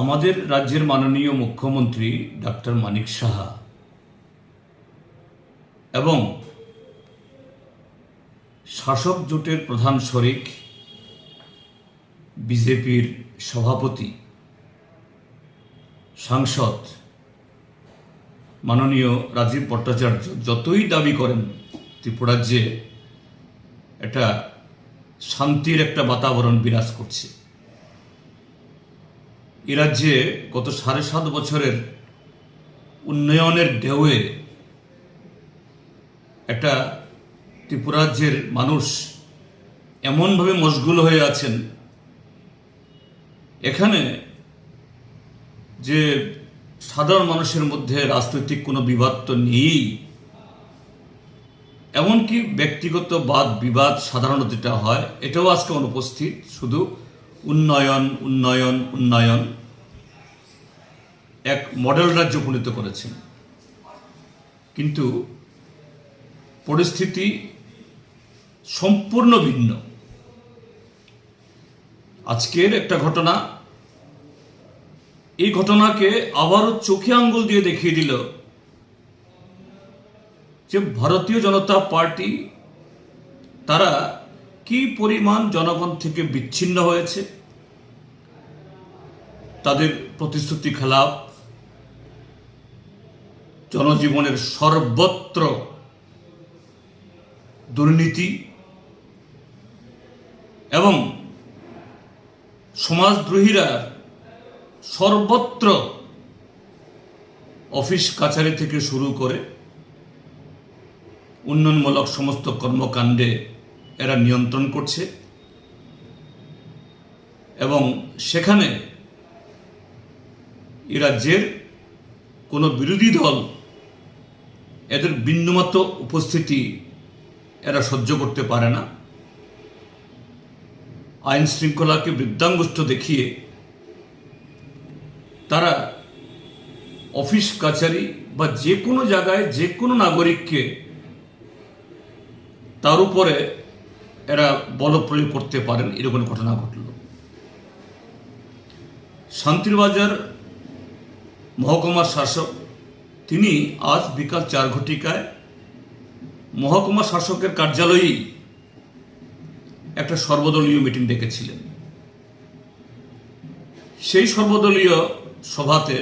আমাদের রাজ্যের মাননীয় মুখ্যমন্ত্রী ডাক্তার মানিক সাহা এবং শাসক জোটের প্রধান শরিক, বিজেপির সভাপতি, সাংসদ, মাননীয় রাজীব ভট্টাচার্য যতই দাবি করেন ত্রিপুরাজ্যে একটা শান্তির একটা বাতাবরণ বিরাজ করছে। এ রাজ্যে গত সাড়ে সাত বছরের উন্নয়নের ঢেউয়ে একটা ত্রিপুরাজ্যের মানুষ এমনভাবে মশগুল হয়ে আছেন। এখানে যে সাধারণ মানুষের মধ্যে রাজনৈতিক কোনো বিবাদ তো নেই, এমনকি ব্যক্তিগত বাদ বিবাদ সাধারণত যেটা হয়, এটাও আজকে অনুপস্থিত। শুধু উন্নয়ন উন্নয়ন উন্নয়ন। এক মডেল রাজ্য উপনীত করেছেন কিন্তু পরিস্থিতি সম্পূর্ণ ভিন্ন। আজকের একটা ঘটনা, এই ঘটনাকে আবারও চোখে আঙ্গুল দিয়ে দেখিয়ে দিল যে ভারতীয় জনতা পার্টি, তারা কি পরিমাণ জনগণ থেকে বিচ্ছিন্ন হয়েছে? তাদের প্রতিশ্রুতি খেলাপ জনজীবনের সর্বত্র দুর্নীতি এবং সমাজদ্রোহীরা সর্বত্র অফিস কাছারি থেকে শুরু করে উন্নয়নমূলক সমস্ত কর্মকাণ্ডে এরা নিয়ন্ত্রণ করছে এবং সেখানে এ রাজ্যের কোনো বিরোধী দল এদের বিন্দুমাত্র উপস্থিতি এরা সহ্য করতে পারে না। আইন শৃঙ্খলাকে বৃদ্ধাঙ্গুষ্ঠ দেখিয়ে তারা অফিস কাছারি বা যে কোনো জায়গায় যে কোনো নাগরিককে তার উপরে এরা বল প্রয়োগ করতে পারেন, এরকম ঘটনা ঘটল। শান্তিরবাজার মহকুমার শাসক, তিনি আজ বিকাল চার ঘটিকায় মহকুমা শাসকের কার্যালয়েই একটা সর্বদলীয় মিটিং ডেকেছিলেন। সেই সর্বদলীয় সভাতে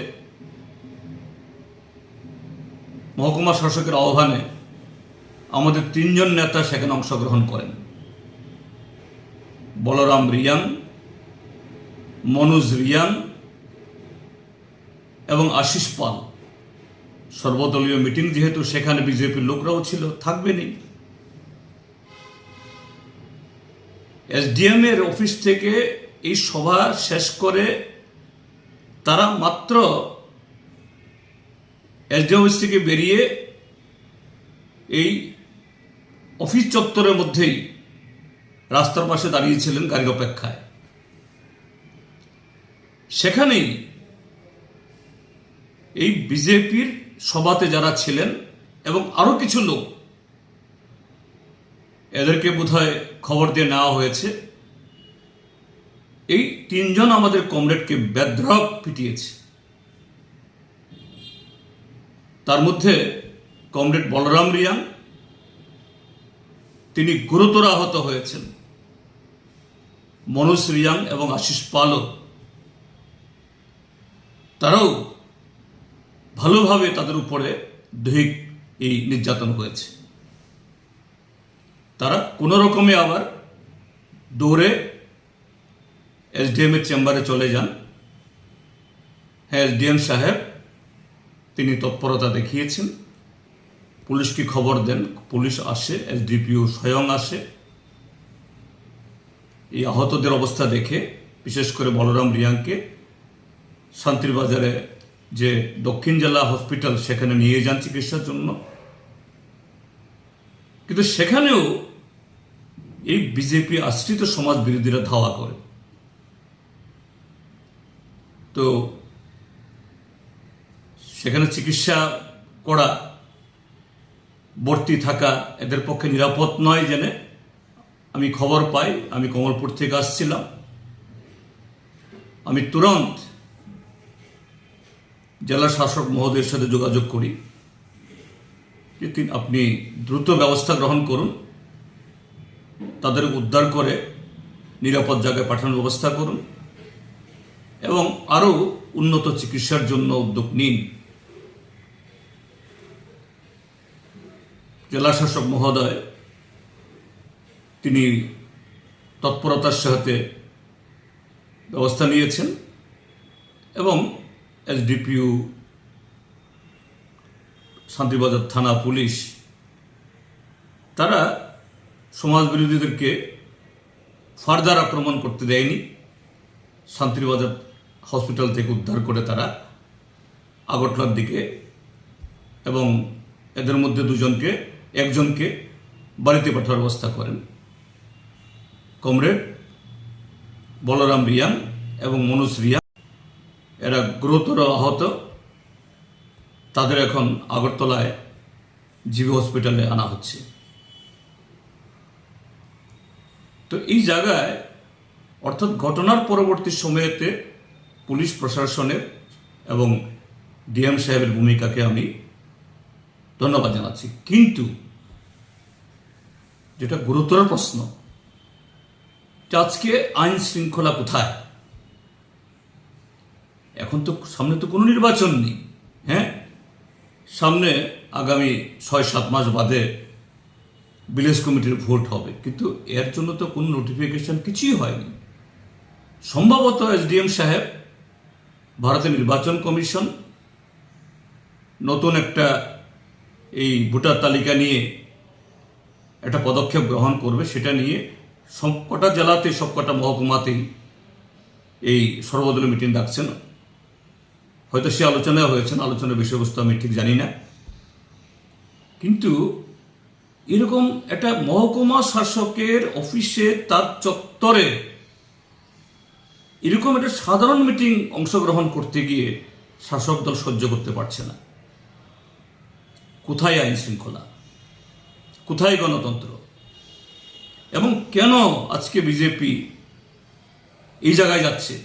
মহকুমা শাসকের আহ্বানে আমাদের তিনজন নেতা সেখানে অংশগ্রহণ করেন। বলরাম রিয়াং মনোজ রিয়াং এবং আশিস পাল। সর্বদলীয় মিটিং যেহেতু সেখানে বিজেপির লোকরাও ছিল থাকবেনই এসডিএম এর অফিস থেকে এই সভা শেষ করে তারা মাত্র এসডিএম অফিস থেকে বেরিয়ে এই অফিস চত্বরের মধ্যেই রাস্তার পাশে দাঁড়িয়েছিলেন গাড়ির অপেক্ষায়। সেখানেই এই বিজেপির সভাতে যারা ছিলেন এবং আরও কিছু লোক এদেরকে বোধহয় খবর দিয়ে নেওয়া হয়েছে, এই তিনজন আমাদের কমরেডকে বেদ্রক পিটিয়েছে। তার মধ্যে কমরেড বলরাম রিয়াং, তিনি গুরুতর আহত হয়েছেন। মনোজ রিয়াং এবং আশিস পালও। তারাও ভালোভাবে তাদের উপরে দৈহিক এই নির্যাতন হয়েছে। তারা কোনো রকমে আবার দৌড়ে এসডিএম এর চেম্বারে চলে যান। হ্যাঁ এসডিএম সাহেব, তিনি তৎপরতা দেখিয়েছেন। পুলিশকে খবর দেন, পুলিশ আসে, এসডিপিও স্বয়ং আসে। এই আহতদের অবস্থা দেখে, বিশেষ করে বলরাম রিয়াংকে, শান্তির বাজারে যে দক্ষিণ জেলা হসপিটাল সেখানে নিয়ে যান চিকিৎসার জন্য। কিন্তু সেখানেও এই বিজেপি আশ্রিত সমাজ বিরোধীরা ধাওয়া করে। তো সেখানে চিকিৎসা করা, ভর্তি থাকা এদের পক্ষে নিরাপদ নয় জেনে আমি খবর পাই, আমি কমলপুর থেকে আসছিলাম। আমি তুরন্ত জেলা শাসক মহোদয়ের সাথে যোগাযোগ করি যে তিনি, আপনি দ্রুত ব্যবস্থা গ্রহণ করুন। তাদের উদ্ধার করে নিরাপদ জায়গায় পাঠানোর ব্যবস্থা করুন এবং আরও উন্নত চিকিৎসার জন্য উদ্যোগ নিন। জেলা শাসক মহোদয় তিনি তৎপরতার সাথে ব্যবস্থা নিয়েছেন এবং এসডিপিউ, শান্তিবাজার থানা পুলিশ, তারা সমাজ বিরোধীদেরকে ফার্দার আক্রমণ করতে দেয়নি। শান্তিবাজার হসপিটাল থেকে উদ্ধার করে তারা আগরতলার দিকে এবং এদের মধ্যে দুজনকে, একজনকে বাড়িতে পাঠার ব্যবস্থা করেন। কমরেড, বলরাম রিয়াং এবং মনোজ রিয়াং। এরা গুরুতর আহত। তাদের এখন আগরতলায় জিবি হসপিটালে আনা হচ্ছে। তো এই জায়গায় অর্থাৎ ঘটনার পরবর্তী সময়েতে পুলিশ প্রশাসনের এবং ডিএম সাহেবের ভূমিকাকে আমি ধন্যবাদ জানাচ্ছি। কিন্তু যেটা গুরুতর প্রশ্ন আজকে আইন শৃঙ্খলা কোথায়? এখন তো সামনে তো কোনো নির্বাচন নেই হ্যাঁ? সামনে আগামী ছয় সাত মাস বাদে ভিলেজ কমিটির ভোট হবে, কিন্তু এর জন্য তো কোনো নোটিফিকেশন কিছুই হয়নি। সম্ভবত এসডিএম সাহেব, ভারতের নির্বাচন কমিশন, নতুন একটা এই ভোটার তালিকা নিয়ে একটা পদক্ষেপ গ্রহণ করবে, সেটা নিয়ে সবকটা জেলাতে সবকটা মহকুমাতেই এই সর্বদলীয় মিটিং ডাকছেন। হয়তো সে আলোচনায় হয়েছেন, আলোচনার বিষয়বস্তু আমি ঠিক জানি না। কিন্তু এরকম একটা মহকুমা শাসকের অফিসে তার চত্বরে এরকম একটা সাধারণ মিটিং অংশগ্রহণ করতে গিয়ে শাসক দল সহ্য করতে পারছে না। কোথায় আইন শৃঙ্খলা কোথায় গণতন্ত্র? এবং কেন আজকে বিজেপি এই জায়গায় যাচ্ছে?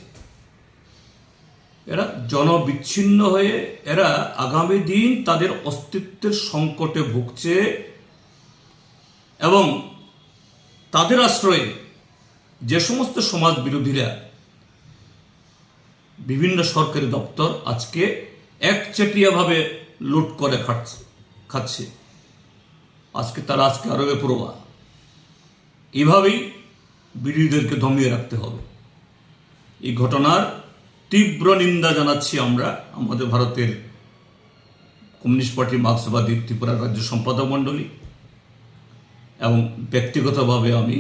এরা জনবিচ্ছিন্ন হয়ে, এরা আগামী দিন তাদের অস্তিত্বের সংকটে ভুগছে এবং তাদের আশ্রয়ে যে সমস্ত সমাজ বিরোধীরা বিভিন্ন সরকারি দপ্তর আজকে একচেটিয়াভাবে লুট করে খাচ্ছে খাচ্ছে। আজকে তারা আজকে আরবে বেপরোয়া এভাবেই বিরোধীদেরকে দমিয়ে রাখতে হবে। এই ঘটনার তীব্র নিন্দা জানাচ্ছি আমরা, আমাদের ভারতের কমিউনিস্ট পার্টি মার্ক্সবাদী ত্রিপুরা রাজ্য সম্পাদক মণ্ডলী এবং ব্যক্তিগতভাবে আমি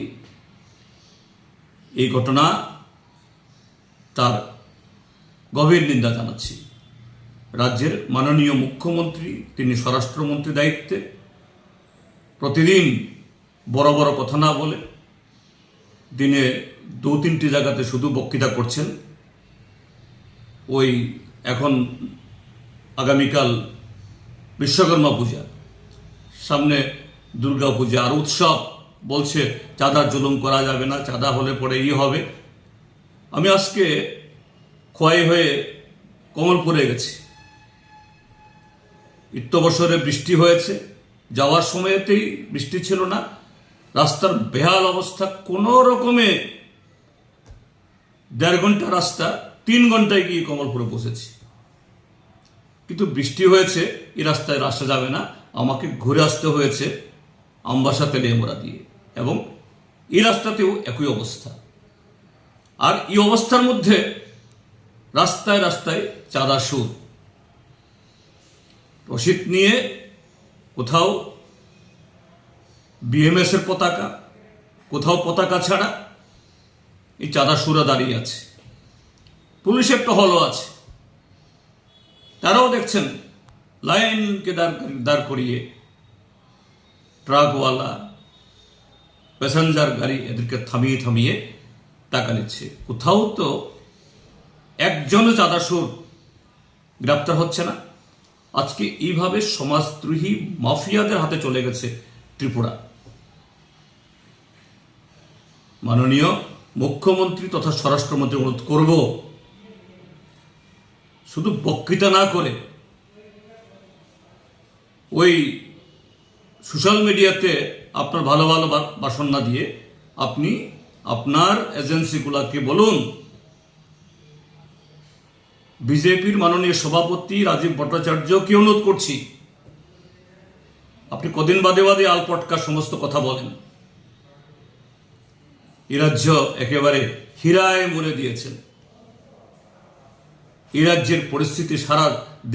এই ঘটনা তার গভীর নিন্দা জানাচ্ছি। রাজ্যের মাননীয় মুখ্যমন্ত্রী, তিনি স্বরাষ্ট্রমন্ত্রী দায়িত্বে প্রতিদিন বড় বড় কথা না বলে দিনে দু তিনটি জায়গাতে শুধু বক্তৃতা করছেন। ওই এখন আগামীকাল বিশ্বকর্মা পূজা, সামনে দুর্গা পূজা, আর উৎসব বলছে চাঁদা জুলুম করা যাবে না, চাঁদা হলে পরে ই হবে। আমি আজকে ক্ষয় হয়ে কমলপুরে গেছি। ইত্যবসরে বৃষ্টি হয়েছে, যাওয়ার সময়তেই বৃষ্টি ছিল না রাস্তার বেহাল অবস্থা কোনো রকমে দেড় ঘণ্টা রাস্তা, তিন ঘন্টায় গিয়ে কমলপুরে বসেছি। কিন্তু বৃষ্টি হয়েছে, এই রাস্তায় রাস্তা যাবে না। আমাকে ঘুরে আসতে হয়েছে আমবাসা তেলিয়ামোড়া দিয়ে এবং এই রাস্তাতেও একই অবস্থা। আর এই অবস্থার মধ্যে রাস্তায় রাস্তায় চাঁদা সুর রসিদ নিয়ে কোথাও বিএমএস এর পতাকা, কোথাও পতাকা ছাড়া এই চাঁদা সুরা দাঁড়িয়ে আছে। পুলিশ একটা হলও আছে। তারাও দেখছেন লাইনকে দাঁড় দাঁড় করিয়ে ট্রাকওয়ালা, প্যাসেঞ্জার গাড়ি এদেরকে থামিয়ে থামিয়ে টাকা নিচ্ছে। কোথাও তো একজনও চাঁদাসুর গ্রেপ্তার হচ্ছে না। আজকে এইভাবে সমাজদ্রোহী মাফিয়াদের হাতে চলে গেছে ত্রিপুরা। মাননীয় মুখ্যমন্ত্রী তথা স্বরাষ্ট্রমন্ত্রী অনুরোধ করব, শুধু বক্তৃতা না করে ওই সোশ্যাল মিডিয়াতে আপনার ভালো ভালো বা- ভাষণ না দিয়ে আপনি আপনার এজেন্সিগুলোকে বলুন। বিজেপির মাননীয় সভাপতি রাজীব ভট্টাচার্যকে অনুরোধ করছি। আপনি কদিন বাদে বাদে আলপটকা সমস্ত কথা বলেন। এ রাজ্য একেবারে হীরায় মরে দিয়েছেন এই রাজ্যের পরিস্থিতি সারা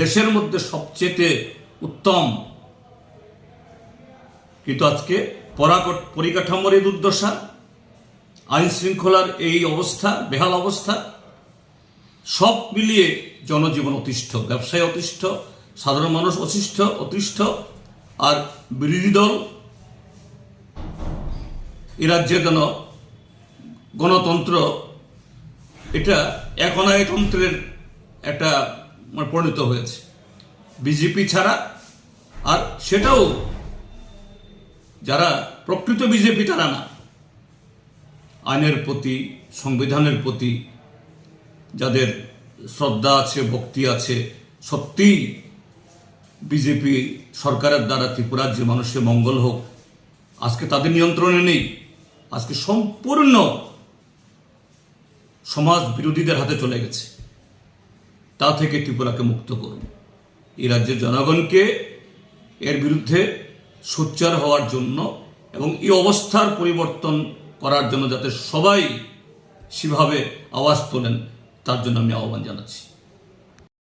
দেশের মধ্যে সবচেয়ে উত্তম। কিন্তু আজকে পরাকট, পরিকাঠামোর এই দুর্দশা আইন শৃঙ্খলার এই অবস্থা, বেহাল অবস্থা, সব মিলিয়ে জনজীবন অতিষ্ঠ, ব্যবসায় অতিষ্ঠ, সাধারণ মানুষ অতিষ্ঠ অতিষ্ঠ, আর বিরোধী দল, এ রাজ্যে যেন গণতন্ত্র, এটা একনায়তন্ত্রের একটা মানে পরিণত হয়েছে। বিজেপি ছাড়া আর সেটাও যারা প্রকৃত বিজেপি তারা না। আইনের প্রতি, সংবিধানের প্রতি যাদের শ্রদ্ধা আছে, ভক্তি আছে, সত্যিই বিজেপি সরকারের দ্বারা ত্রিপুরা রাজ্যের মানুষের মঙ্গল হোক। আজকে তাদের নিয়ন্ত্রণে নেই। আজকে সম্পূর্ণ সমাজ বিরোধীদের হাতে চলে গেছে। তা থেকে ত্রিপুরাকে মুক্ত করুন এই রাজ্যের জনগণকে এর বিরুদ্ধে সোচ্চার হওয়ার জন্য এবং এই অবস্থার পরিবর্তন করার জন্য যাতে সবাই সেভাবে আওয়াজ তোলেন, তার জন্য আমি আহ্বান জানাচ্ছি।